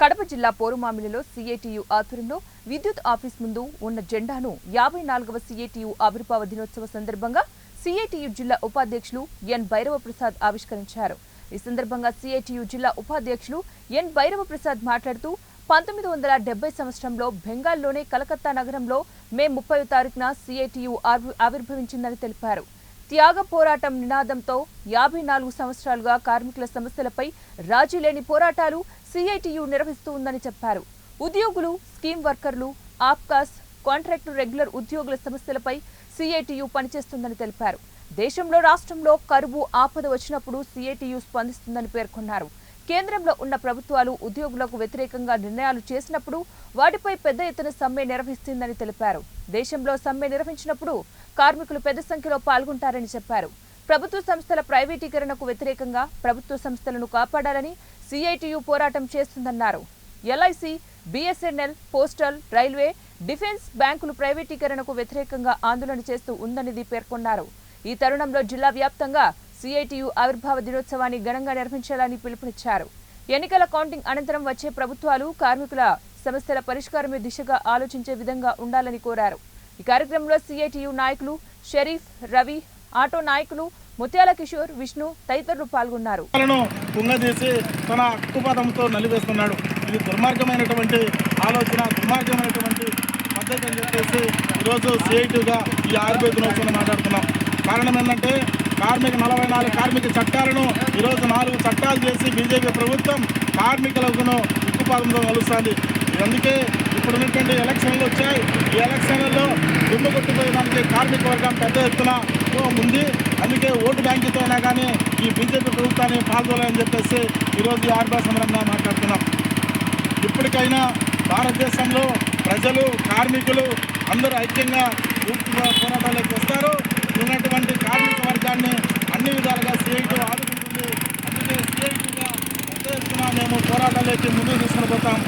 కడప జిల్లా పోరుమామిలిలో సీఐటియు ఆధ్వర్యంలో విద్యుత్ ఆఫీస్ ముందు ఉన్న జెండాను యాభై నాలుగవ సీఐటియు ఆవిర్భావ దినోత్సవ సందర్భంగా సీఐటియు జిల్లా ఉపాధ్యక్షులు ఎన్ భైరవ ప్రసాద్ ఆవిష్కరించారు. ఈ సందర్భంగా సీఐటియు జిల్లా ఉపాధ్యక్షులు ఎన్ భైరవ ప్రసాద్ మాట్లాడుతూ పంతొమ్మిది వందల డెబ్బై సంవత్సరంలో బెంగాల్లోని కలకత్తా నగరంలో మే ముప్పై తారీఖున సీఐటియు ఆవిర్భవించిందని తెలిపారు. త్యాగ పోరాటం నినాదంతో యాభై నాలుగు సంవత్సరాలుగా కార్మికుల సమస్యలపై రాజీ లేని పోరాటాలు సిఐటియు నిర్వహిస్తూ ఉందని చెప్పారు. ఉద్యోగులు స్కీమ్ వర్కర్లు ఆప్కాస్ కాంట్రాక్టు రెగ్యులర్ ఉద్యోగుల సమస్యలపై సిఐటియు పనిచేస్తుందని తెలిపారు. దేశంలో రాష్ట్రంలో కరువు ఆపద వచ్చినప్పుడు సిఐటియు స్పందిస్తుందని పేర్కొన్నారు. కేంద్రంలో ఉన్న ప్రభుత్వాలు ఉద్యోగులకు వ్యతిరేకంగా నిర్ణయాలు చేసినప్పుడు వాటిపై పెద్ద ఎత్తున సమ్మె నిర్వహిస్తుందని తెలిపారు. దేశంలో సమ్మె నిర్వహించినప్పుడు కార్మికులు పెద్ద సంఖ్యలో పాల్గొంటారని చెప్పారు. ప్రభుత్వ సంస్థల ప్రైవేటీకరణకు వ్యతిరేకంగా ప్రభుత్వ సంస్థలను కాపాడాలని సిఐటియు పోరాటం చేస్తుందన్నారు. LIC BSNL postal railway defence బ్యాంకులు ప్రైవేటీకరణకు వ్యతిరేకంగా ఆందోళన చేస్తూ ఉందనిది పేర్కొన్నారు. ఈ తరుణంలో జిల్లా వ్యాప్తంగా సిఐటియు ఆవిర్భావ దినోత్సవాన్ని ఘనంగా నిర్వహించాలని పిలుపునిచ్చారు. ఎన్నికల కౌంటింగ్ అనంతరం వచ్చే ప్రభుత్వాలు కార్మికుల సమస్యల పరిష్కారమే దిశగా ఆలోచించే విధంగా ఉండాలని కోరారు. ఈ కార్యక్రమంలో సిఐటియు నాయకులు షరీఫ్ రవి ఆటో నాయకులు ముత్యాల కిషోర్ విష్ణు తదితరులు పాల్గొన్నారు. కుంగదీసి తన హక్కుపదంతో నలివేస్తున్నాడు. ఇది దుర్మార్గమైనటువంటి ఆలోచన దుర్మార్గమైనటువంటి పద్ధతి అని చెప్పేసి ఈరోజు సిఐటిగా ఈ ఆర్బీఐ దినోత్సవం మాట్లాడుతున్నాం. కారణం ఏంటంటే కార్మిక నలభై నాలుగు కార్మిక చట్టాలను ఈరోజు నాలుగు చట్టాలు చేసి బీజేపీ ప్రభుత్వం కార్మికులకు ఉక్కుపాదంలో కలుస్తుంది అందుకే ఇప్పుడు ఉన్నటువంటి ఎలక్షన్లు వచ్చాయి. ఈ ఎలక్షన్లలో దుమ్ము కొట్టిపోయడానికి కార్మిక వర్గం పెద్ద ఎత్తున ఉంది. అందుకే ఓటు బ్యాంకుతో అయినా కానీ ఈ బీజేపీ ప్రభుత్వాన్ని పాల్గొనాలని చెప్పేసి ఈరోజు ఆర్బా సమరంగా మాట్లాడుతున్నాం. ఇప్పటికైనా భారతదేశంలో ప్రజలు కార్మికులు అందరూ ఐక్యంగా పూర్తిగా పోరాటాలకు వస్తారు. ఉన్నటువంటి కార్మిక వర్గాన్ని అన్ని విధాలుగా సిఐటి ఆదుకుంటుంది. అందుకే సిఐటిగా పెద్ద ఎత్తున మేము పోరాటాలకి ముందుకు తీసుకుని పోతాం.